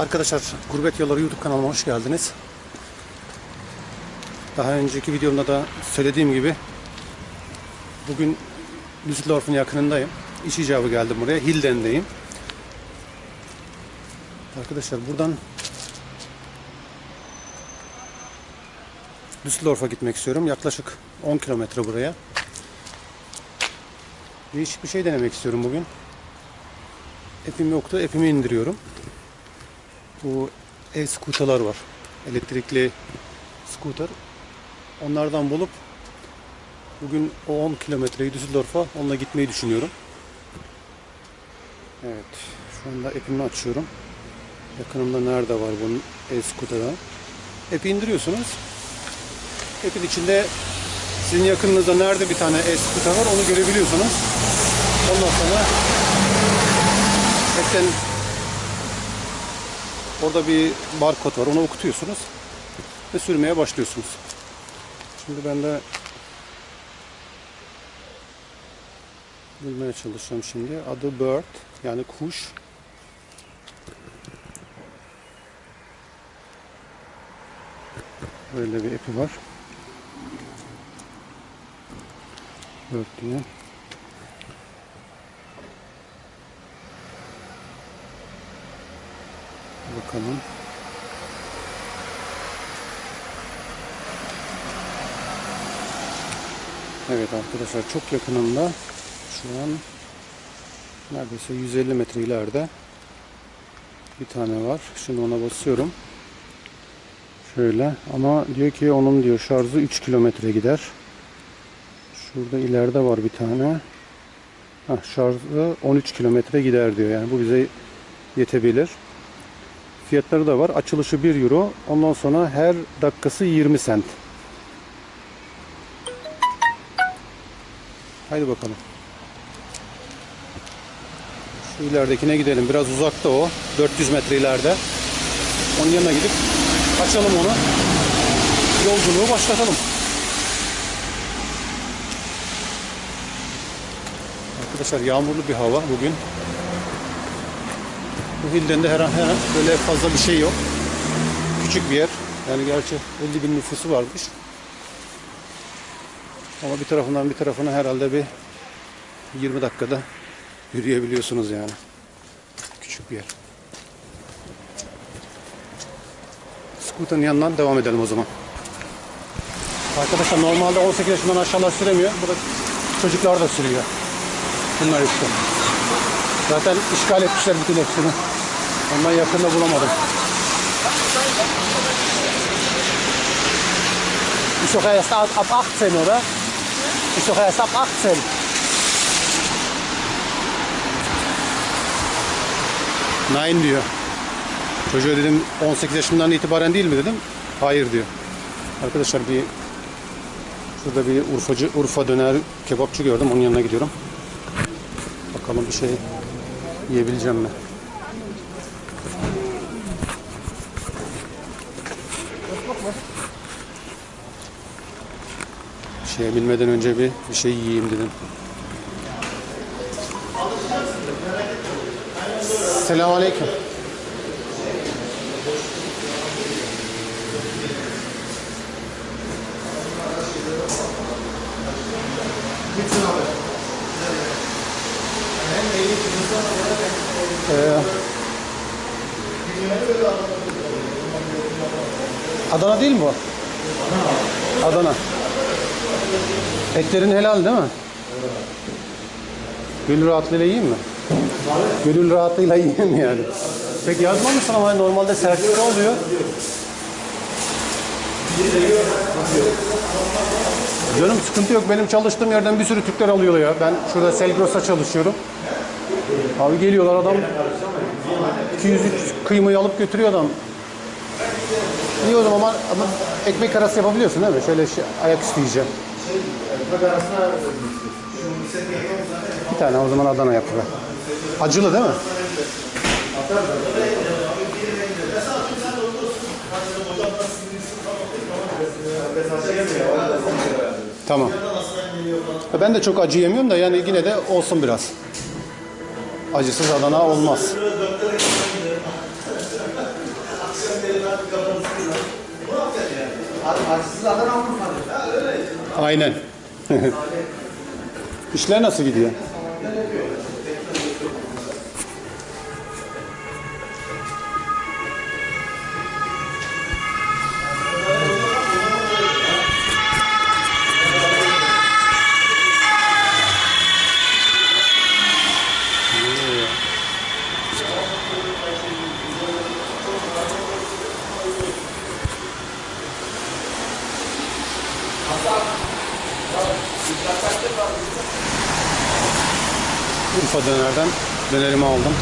Arkadaşlar Gurbet Yolları YouTube kanalıma hoş geldiniz. Daha önceki videomda da söylediğim gibi bugün Düsseldorf'un yakınındayım. İş icabı geldim buraya. Hilden'deyim. Arkadaşlar buradan Düsseldorf'a gitmek istiyorum. Yaklaşık 10 kilometre buraya. Değişik bir şey denemek istiyorum bugün. Epim yoktu. Epimi indiriyorum. Bu e-scooter'lar var. Elektrikli scooter. Onlardan bulup bugün o 10 kilometreyi Düsseldorf'a onunla gitmeyi düşünüyorum. Evet. Şu anda epimi açıyorum. Yakınımda nerede var bunun e-scooter'ı? Epi indiriyorsunuz. App'in içinde sizin yakınınızda nerede bir tane e-scooter var onu görebiliyorsunuz. Ondan sonra app'ten orada bir barkod var onu okutuyorsunuz ve sürmeye başlıyorsunuz. Şimdi ben de bulmaya çalışacağım şimdi. Adı Bird yani kuş. Böyle bir app'i var. Bird diye. Bakalım. Evet arkadaşlar çok yakınımda şu an neredeyse 150 metre ileride bir tane var. Şimdi ona basıyorum. Şöyle ama diyor ki onun diyor şarjı 3 kilometre gider. Şurada ileride var bir tane. Hah, şarjı 13 kilometre gider diyor. Yani bu bize yetebilir. Fiyatları da var. Açılışı 1 euro. Ondan sonra her dakikası 20 sent. Haydi bakalım. Şu ileridekine gidelim. Biraz uzakta o. 400 metre ileride. Onun yanına gidip açalım onu. Yolculuğu başlatalım. Arkadaşlar yağmurlu bir hava bugün. Bu Hilden'de her an, her böyle fazla bir şey yok. Küçük bir yer. Yani gerçi 50 bin nüfusu varmış. Ama bir tarafından bir tarafına herhalde bir 20 dakikada yürüyebiliyorsunuz yani. Küçük bir yer. Scooter'ın yanından devam edelim o zaman. Arkadaşlar normalde 18 yaşından aşağılar süremiyor. Burada çocuklar da sürüyor. Bunlar işte. Zaten işgal etmişler bütün hepsini. Ondan yakında bulamadım. Ist doch erst ab ab 18, oder? Ist doch erst ab 18. Nein diyor. Çocuğa dedim 18 yaşından itibaren değil mi dedim. Hayır diyor. Arkadaşlar bir şurada bir Urfacı Urfa döner kebapçı gördüm. Onun yanına gidiyorum. Bakalım bir şey yiyebileceğim mi? Bir şey bilmeden önce bir, bir şey yiyeyim dedim. Selamun Aleyküm. Ee, Adana değil mi bu? Adana. Etlerin helal değil mi? Gönül rahatlığıyla yiyeyim mi? Gönül rahatlığıyla yiyeyim yani. Peki yazmamışsın ama normalde sertifika oluyor. Canım sıkıntı yok. Benim çalıştığım yerden bir sürü Türkler alıyor ya. Ben şurada Selgros'ta çalışıyorum. Abi geliyorlar adam 200 kıymayı alıp götürüyor adam. İyi o zaman ama, ekmek arası yapabiliyorsun değil mi? Şöyle şey, Bir tane o zaman Adana yapıyor. Acılı değil mi? Tamam. Ben de çok acı yemiyorum da yani yine de olsun biraz. Acısız Adana olmaz. Aynen. İşler nasıl gidiyor? Urfa dönerden dönerimi aldım.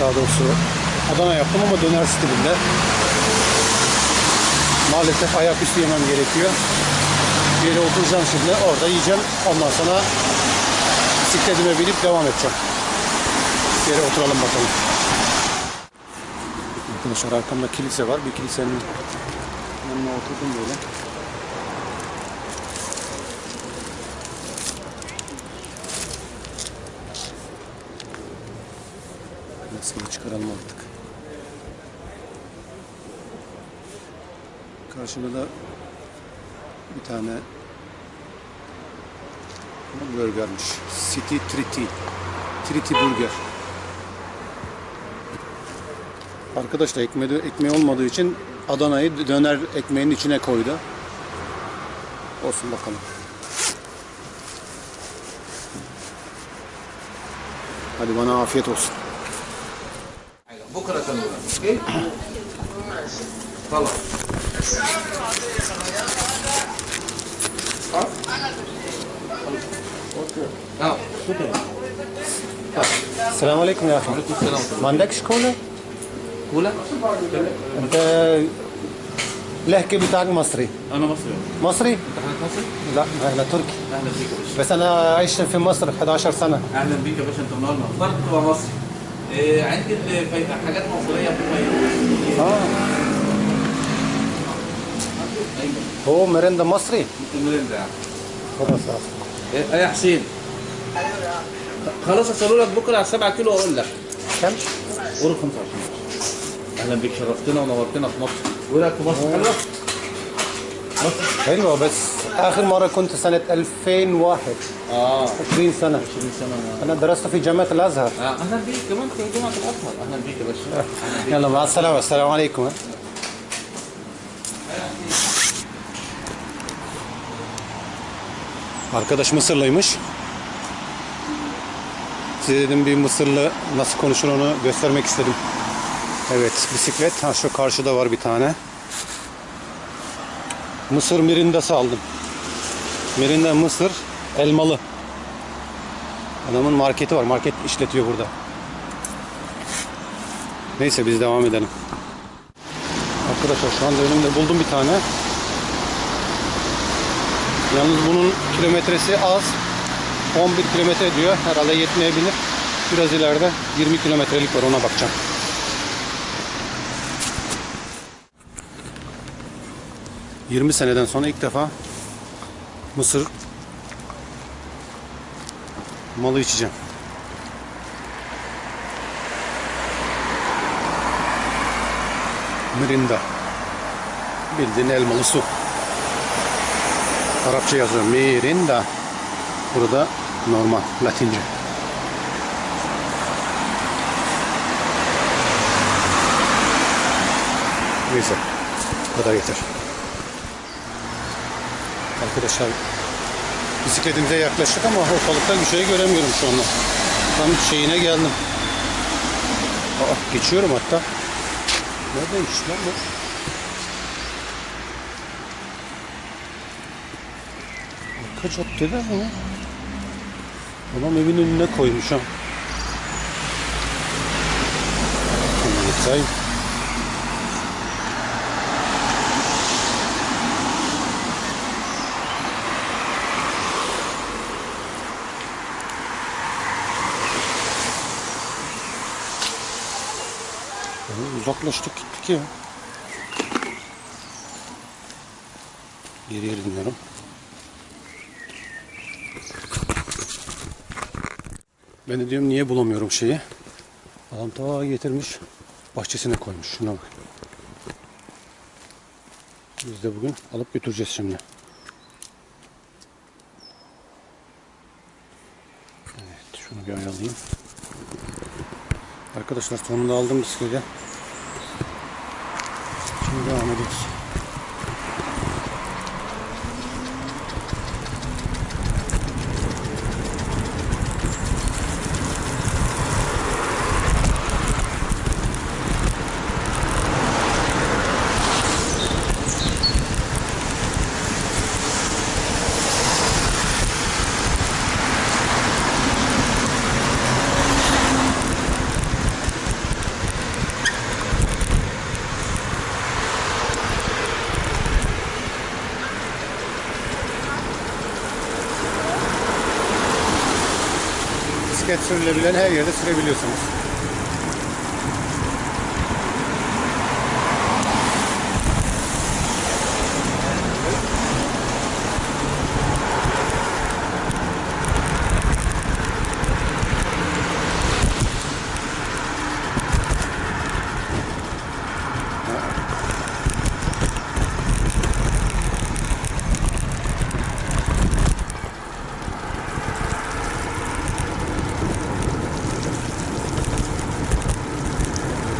Daha doğrusu Adana yaptım ama döner stilinde. Maalesef ayaküstü yemem gerekiyor. Bir yere oturacağım şimdi. Orada yiyeceğim. Ondan sonra bisikletime binip devam edeceğim. Bir yere oturalım bakalım. Arkadaşlar arkamda kilise var. Bir kilisenin yanına oturdum böyle. Maskeyi çıkaralım artık. Karşımda da bir tane burgermiş. City Triti. Triti Burger. Arkadaş da ekmeği, ekmeği olmadığı için Adana'yı döner ekmeğin içine koydu. Olsun bakalım. Hadi bana afiyet olsun. السلام عليكم يا أخي عليكم السلام ما عندكش كولا؟ كولا انت اللهجة بتاعك مصري أنا مصري مصري؟ انت حضرتك مصري لا أنا تركي أهلا بيك بس أنا عشت في مصر 11 سنة أهلا بيك يا باشا انت منورنا اخترت تبقى مصري عندي الفي- حاجات مصرية في آه. هو مرندا مصري؟ المرندة يعني خلاص إيه يا حسين. خلاص اساله لك بكرة على 7 كيلو وأقول لك. كم؟ قول 25 أهلا بيك شرفتنا ونورتنا في مصر. وإيه رأيك في مصر؟ حلوة؟ مصر حلوة بس آخر مرة كنت سنة 2001 اه 20 سنة 20 سنه أنا درست في جامعة الأزهر آه، اهلا بيك كمان في جامعه الازهر اهلا بيك يا باشا أهلاً بيك. يلا مع السلامة السلام عليكم Arkadaş Mısırlıymış. Size dedim bir Mısırlı nasıl konuşur onu göstermek istedim. Evet bisiklet. Ha şu karşıda var bir tane. Mısır mirindası aldım. Mirinda Mısır elmalı. Adamın marketi var. Market işletiyor burada. Neyse biz devam edelim. Arkadaşlar şu anda önümde buldum bir tane. Yalnız bunun kilometresi az. 11 kilometre diyor. Herhalde yetmeyebilir. Biraz ileride 20 kilometrelik var ona bakacağım. ...20 seneden sonra ilk defa... ...Mısır... ...malı içeceğim. Mirinda. Bildiğin elmalı su. Arapça yazıyor. Mirinda. Burada normal. Latince. Neyse. Bu kadar yeter. Arkadaşlar bisikletimize yaklaştık ama ortalıkta bir şey göremiyorum şu anda. Tam şeyine geldim. Aa, geçiyorum hatta. Neredeymiş lan bu? Arka caddede mi? Adam evin önüne koymuş ha. Say. Uzaklaştık gittik ya. Geri geri dinliyorum. Ben de diyorum niye bulamıyorum şeyi. Adam ta getirmiş bahçesine koymuş. Şuna bak. Biz de bugün alıp götüreceğiz şimdi. Evet şunu bir ayarlayayım. Arkadaşlar sonunda aldım bisikleti. Şimdi devam ediyoruz. Bisiklet sürülebilen her yerde sürebiliyorsunuz.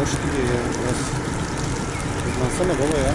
Hoş gidiyor ya biraz. Hızlansana baba ya.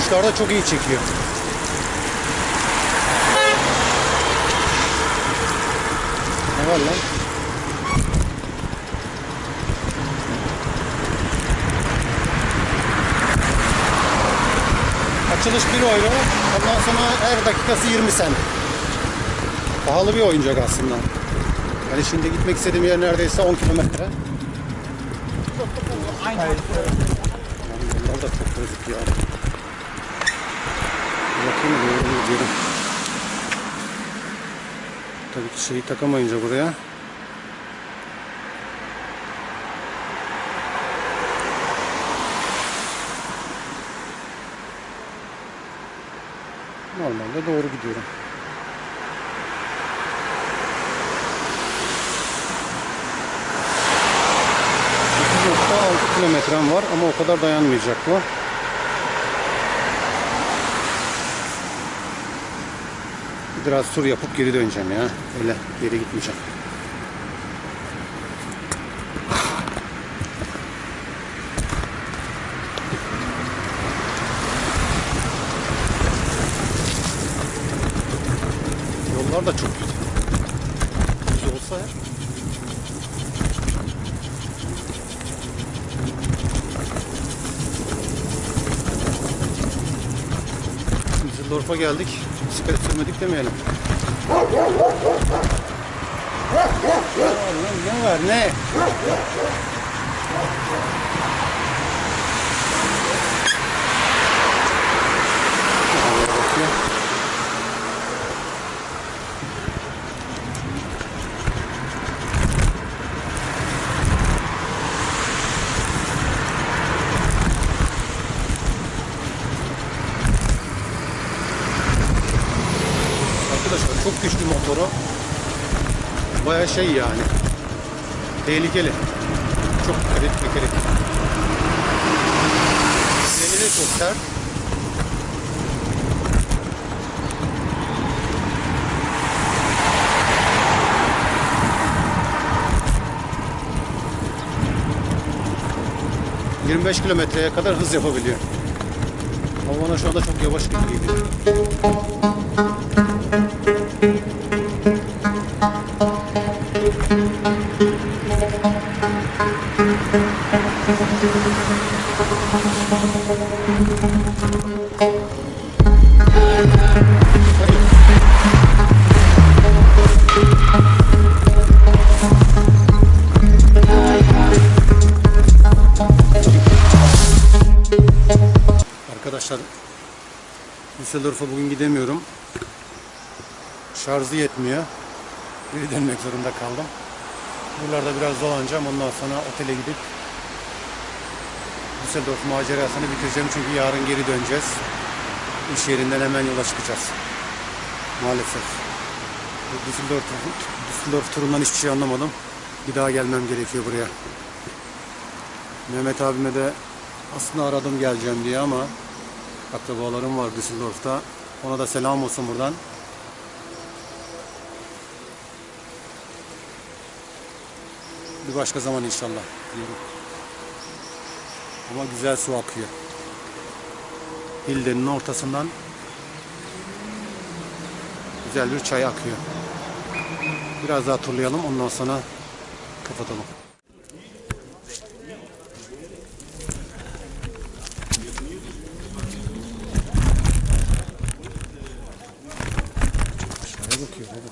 Yokuşlar da çok iyi çekiyor. Ne var lan? Açılış 1 euro. Ondan sonra her dakikası 20 sent. Pahalı bir oyuncak aslında. Yani şimdi gitmek istediğim yer neredeyse 10 kilometre. Yani Bunlar da çok bozuk ya. Bakayım? Doğru gidiyorum. Tabii ki şeyi takamayınca buraya. Normalde doğru gidiyorum. kilometrem var ama o kadar dayanmayacak bu. Biraz tur yapıp geri döneceğim ya. Öyle geri gitmeyeceğim. Yollar da çok kötü. Düz olsa ya. Düsseldorf'a geldik. Bisiklet sürmedik demeyelim. Ne var ne Arkadaşlar çok güçlü motoru. Baya şey yani. Tehlikeli. Çok dikkat etmek gerek. Zemini çok sert. ...25 kilometreye kadar hız yapabiliyor. Ama bana şu anda çok yavaş geliyor. Arkadaşlar Düsseldorf'a bugün gidemiyorum. Şarjı yetmiyor. Geri dönmek zorunda kaldım. Buralarda biraz dolanacağım. Ondan sonra otele gidip Düsseldorf macerasını bitireceğim. Çünkü yarın geri döneceğiz. iş yerinden hemen yola çıkacağız. Maalesef. Düsseldorf, Düsseldorf turundan hiçbir şey anlamadım. Bir daha gelmem gerekiyor buraya. Mehmet abime de aslında aradım geleceğim diye ama akrabalarım var Düsseldorf'ta. Ona da selam olsun buradan. Bir başka zaman inşallah diyorum. Ama güzel su akıyor. Hilde'nin ortasından güzel bir çay akıyor. Biraz daha turlayalım ondan sonra kapatalım. Aşağıya bakıyor baba.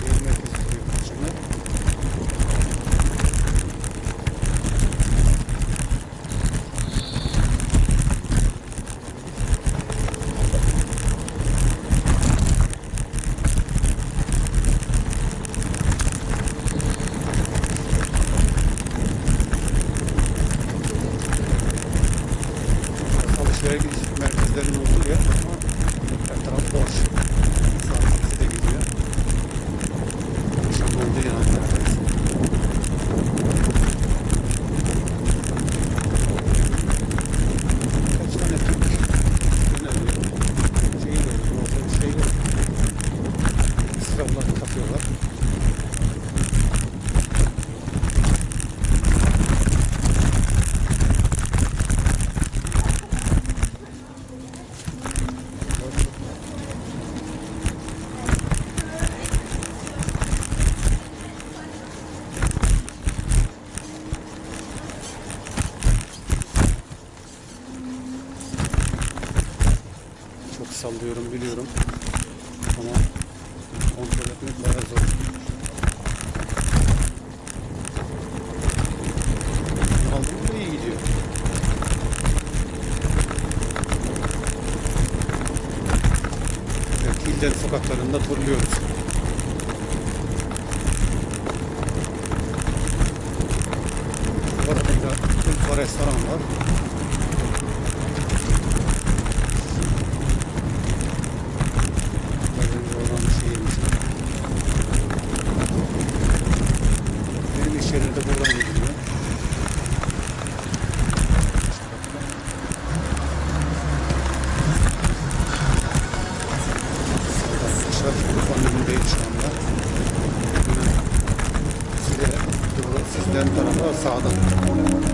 Şehir merkezi duruyor şimdi. alışveriş merkezlerinin olduğu yer ama her taraf boş. Saat 2'de gidiyor. Akşam oldu yani neredeyse. Kaç tane Türk öneriyor. Şeyi gördüm, orada bir şey gördüm. Silahlar takıyorlar. Çok sallıyorum biliyorum. Ama kontrol etmek bayağı zor. Aldım da iyi gidiyor. Hilden sokaklarında turluyoruz. Orada da Türk restoran var. Böyle olan bir şeymiş. Benim iş yerine de buradan geliyor. Arkadaşlar familindeyim şu anda. Size sizden tarafa sağdan.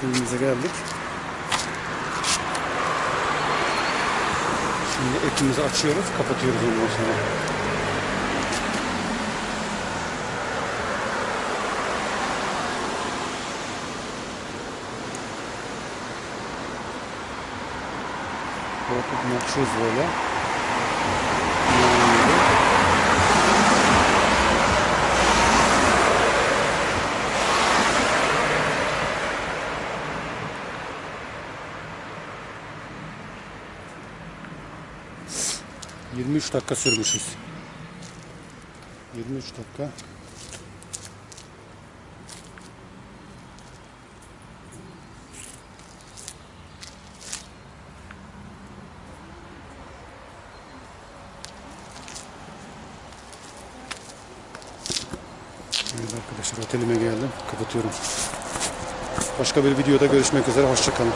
Otelimize geldik. Şimdi etimizi açıyoruz, kapatıyoruz ondan sonra. Bakın açıyoruz böyle. ...23 dakika sürmüşüz. 23 dakika. Evet arkadaşlar otelime geldim. Kapatıyorum. Başka bir videoda görüşmek üzere. Hoşçakalın.